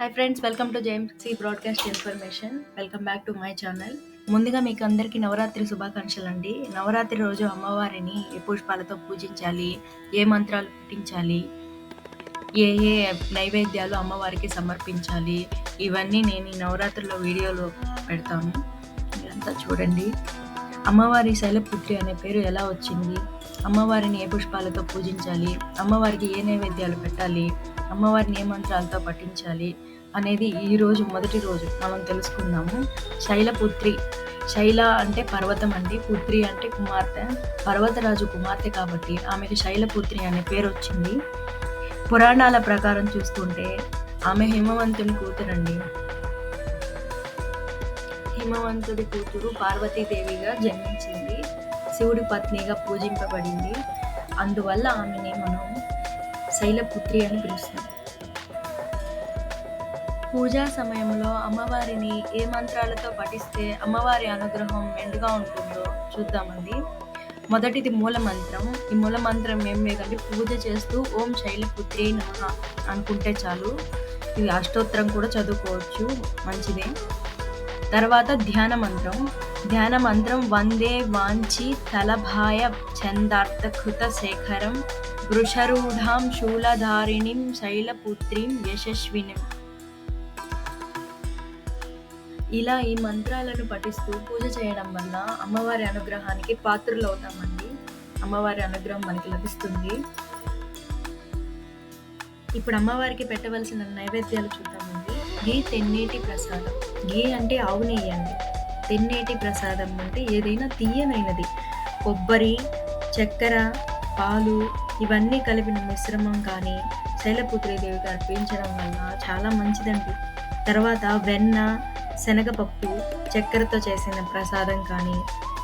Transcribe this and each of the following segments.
Hi friends welcome to JMC broadcast information welcome back to my channel ముందుగా మీకు అందరికీ నవరాత్రి శుభాకాంక్షలు అండి. నవరాత్రి రోజు అమ్మవారిని ఏ పుష్పాలతో పూజించాలి? ఏ మంత్రాలు పుట్టించాలి? ఏ ఏ నైవేద్యాలు అమ్మవారికి సమర్పించాలి? ఇవన్నీ నేను ఈ నవరాత్రిలో వీడియోలో పెడతాను. మీరంతా చూడండి. అమ్మవారి శైలపుత్రి అనే పేరు ఎలా వచ్చింది? అమ్మవారిని ఏ పుష్పాలతో పూజించాలి? అమ్మవారికి ఏ నైవేద్యాలు పెట్టాలి? అమ్మవారిని ఏ మంత్రాలతో పఠించాలి? అనేది ఈ రోజు మొదటి రోజు. మనం తెలుసుకుందాము. శైలపుత్రి. శైల అంటే పర్వతం అండి. పుత్రి అంటే కుమార్తె. పర్వతరాజు కుమార్తె కాబట్టి ఆమెకి శైలపుత్రి అనే పేరు వచ్చింది. పురాణాల ప్రకారం చూసుకుంటే ఆమె హిమవంతుని కూతురండి. హిమవంతుడి కూతురు పార్వతీదేవిగా జన్మించింది. శివుడి పత్నిగా పూజింపబడింది. అందువల్ల ఆమెని మనం శైలపుత్రి అని పిలుస్తాం. పూజా సమయంలో అమ్మవారిని ఏ మంత్రాలతో పఠిస్తే అమ్మవారి అనుగ్రహం మెండుగా ఉంటుందో చూద్దామండి. మొదటిది మూల మంత్రం ఈ మూల మంత్రం ఏం లేదంటే పూజ చేస్తూ ఓం శైలపుత్రి నమ అనుకుంటే చాలు. ఇది అష్టోత్తరం కూడా చదువుకోవచ్చు మంచిదే. తర్వాత ధ్యాన మంత్రం. ధ్యాన మంత్రం వందే వాంచి తలభాయ చందార్థకృత శేఖరం వృషరూఢాం శూలధారిణిం శైలపుత్రీం యశస్వినిం. ఇలా ఈ మంత్రాలను పఠిస్తూ పూజ చేయడం వల్ల అమ్మవారి అనుగ్రహానికి పాత్రలు అవుతామండి అమ్మవారి అనుగ్రహం మనకి లభిస్తుంది. ఇప్పుడు అమ్మవారికి పెట్టవలసిన నైవేద్యాలు చూద్దాం. గీ తెన్నేటి ప్రసాదం. గీ అంటే ఆవు నెయ్యి అండి. తెన్నేటి ప్రసాదం అంటే ఏదైనా తీయనైనది కొబ్బరి చక్కెర పాలు ఇవన్నీ కలిపిన మిశ్రమం కానీ శైలపుత్రీదేవికి అర్పించడం వల్ల చాలా మంచిదండి. తర్వాత వెన్న శనగపప్పు చక్కెరతో చేసిన ప్రసాదం కానీ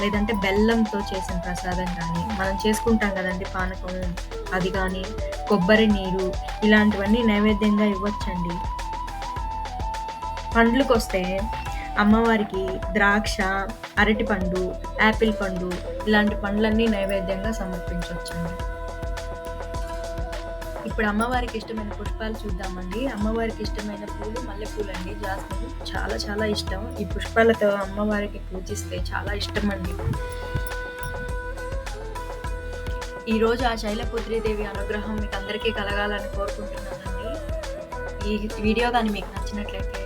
లేదంటే బెల్లంతో చేసిన ప్రసాదం కానీ మనం చేసుకుంటాం కదండి పానకం. అది కానీ కొబ్బరి నీరు ఇలాంటివన్నీ నైవేద్యంగా ఇవ్వచ్చండి. పండ్లకు వస్తే అమ్మవారికి ద్రాక్ష అరటిపండు యాపిల్ పండు ఇలాంటి పండ్లన్నీ నైవేద్యంగా సమర్పించవచ్చండి ఇప్పుడు అమ్మవారికి ఇష్టమైన పుష్పాలు చూద్దామండి. అమ్మవారికి ఇష్టమైన పూలు మల్లెపూలు అండి జాస్మిన్ చాలా చాలా ఇష్టం. ఈ పుష్పాలతో అమ్మవారికి పూజిస్తే చాలా ఇష్టం అండి ఈరోజు ఆ శైలపుత్రీదేవి అనుగ్రహం మీకు అందరికీ కలగాలని కోరుకుంటున్నానండి. ఈ వీడియో కానీ మీకు నచ్చినట్లయితే